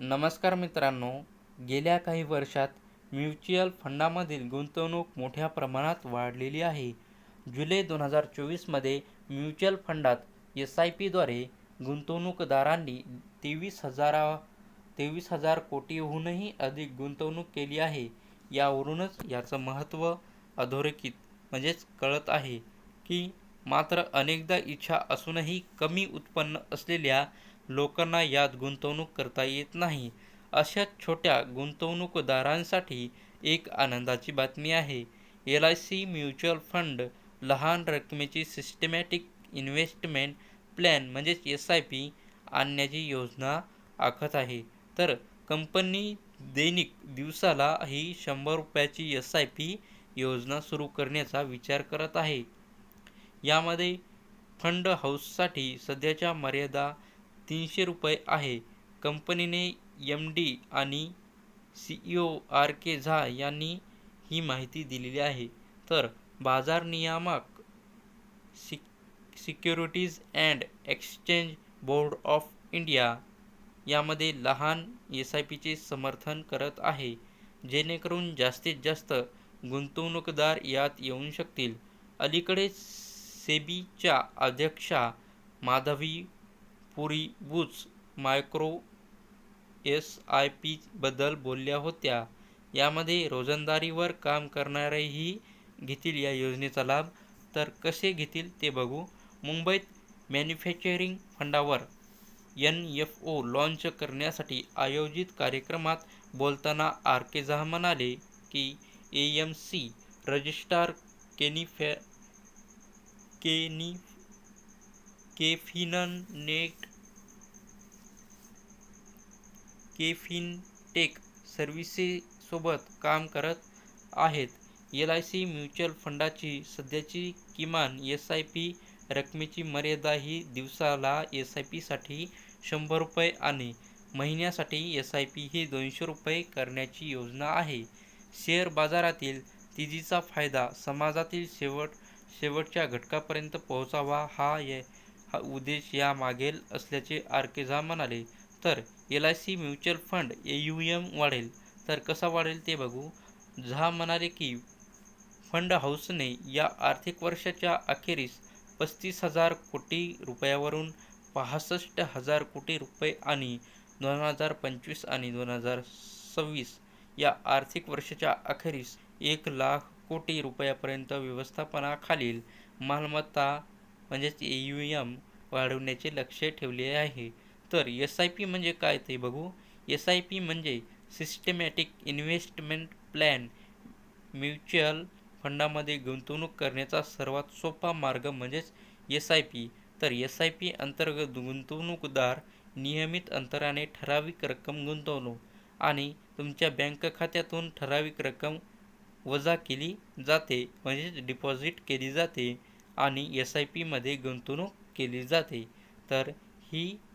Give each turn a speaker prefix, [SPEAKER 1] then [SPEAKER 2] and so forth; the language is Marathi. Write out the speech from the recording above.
[SPEAKER 1] नमस्कार मित्रांनो गेल्या काही वर्षात म्युच्युअल फंडामधील गुंतवणूक मोठ्या प्रमाणात वाढलेली आहे. जुलै दोन हजार चोवीसमध्ये म्युच्युअल फंडात एस आय पीद्वारे गुंतवणूकदारांनी तेवीस हजारा तेवीस हजार कोटीहूनही अधिक गुंतवणूक केली आहे. यावरूनच याचं महत्त्व अधोरेखित म्हणजेच कळत आहे की मात्र अनेकदा इच्छा असूनही कमी उत्पन्न असलेल्या लोकांना यात गुंतवणूक करता येत नाही. अशा छोट्या गुंतवणूकदारांसाठी एक आनंदाची बातमी आहे. L I C mutual fund लहान रकमेची सिस्टमॅटिक इन्व्हेस्टमेंट प्लॅन म्हणजेच एस आय पी आणण्याची योजना आखत आहे. तर कंपनी दैनिक दिवसाला ही शंभर रुपयाची एस आय पी योजना सुरू करण्याचा विचार करत आहे. यामध्ये फंड हाऊससाठी सध्याच्या मर्यादा तीनशे रुपये आहे. कंपनीने एम डी आणि C E O R K Jha यांनी ही माहिती दिलेली आहे. तर बाजार नियामक सिक securities and exchange board of India यामध्ये लहान एस आय पीचे समर्थन करत आहे जेणेकरून जास्तीत जास्त गुंतवणूकदार यात येऊ शकतील. अलीकडेच सेबीच्या अध्यक्षा Madhabi Puri Buch micro S I पीबद्दल बोलल्या होत्या. यामध्ये रोजंदारीवर काम करणारेही घेतील या योजनेचा लाभ. तर कसे घेतील ते बघू. मुंबईत मॅन्युफॅक्चरिंग फंडावर एन एफ ओ लॉन्च करण्यासाठी आयोजित कार्यक्रमात बोलताना आर के झा म्हणाले की ए एम सी रजिस्ट्रार केनिफॅ केनी केफिननेट केफिनटेक सर्व्हिसेसोबत काम करत आहेत. एल आय सी म्युच्युअल फंडाची सध्याची किमान एस आय पी रकमेची मर्यादा ही दिवसाला एस आय पीसाठी शंभर रुपये आणि महिन्यासाठी एस आय पी ही दोनशे रुपये करण्याची योजना आहे. शेअर बाजारातील तेजीचा फायदा समाजातील शेवट शेवटच्या घटकापर्यंत पोहोचावा हा ये हा उद्देश यामागेल असल्याचे आर के झा म्हणाले. तर L I C mutual fund A U M वाढेल. तर कसा वाढेल ते बघू. झा म्हणाले की फंड हाऊसने या आर्थिक वर्षाच्या अखेरीस पस्तीस हजार कोटी रुपयावरून पासष्ट हजार कोटी रुपये आणि दोन हजार पंचवीस आणि दोन हजार सव्वीस या आर्थिक वर्षाच्या अखेरीस एक लाख कोटी रुपयापर्यंत व्यवस्थापनाखालील मालमत्ता म्हणजेच ए यू एम वाढवण्याचे लक्ष्य ठेवले आहे. तर एस आय पी म्हणजे काय ते बघू. एस आय पी म्हणजे सिस्टमॅटिक इन्व्हेस्टमेंट प्लॅन म्युच्युअल फंडामध्ये गुंतवणूक करण्याचा सर्वात सोपा मार्ग म्हणजेच एस आय पी तर एस आय पी अंतर्गत गुंतवणूकदार नियमित अंतराने ठराविक रक्कम गुंतवणूक आणि तुमच्या बँक खात्यातून ठराविक रक्कम वजा केली जाते म्हणजेच डिपॉझिट केली जाते आणि एस आय पीमध्ये गुंतवणूक केली जाते. तर ही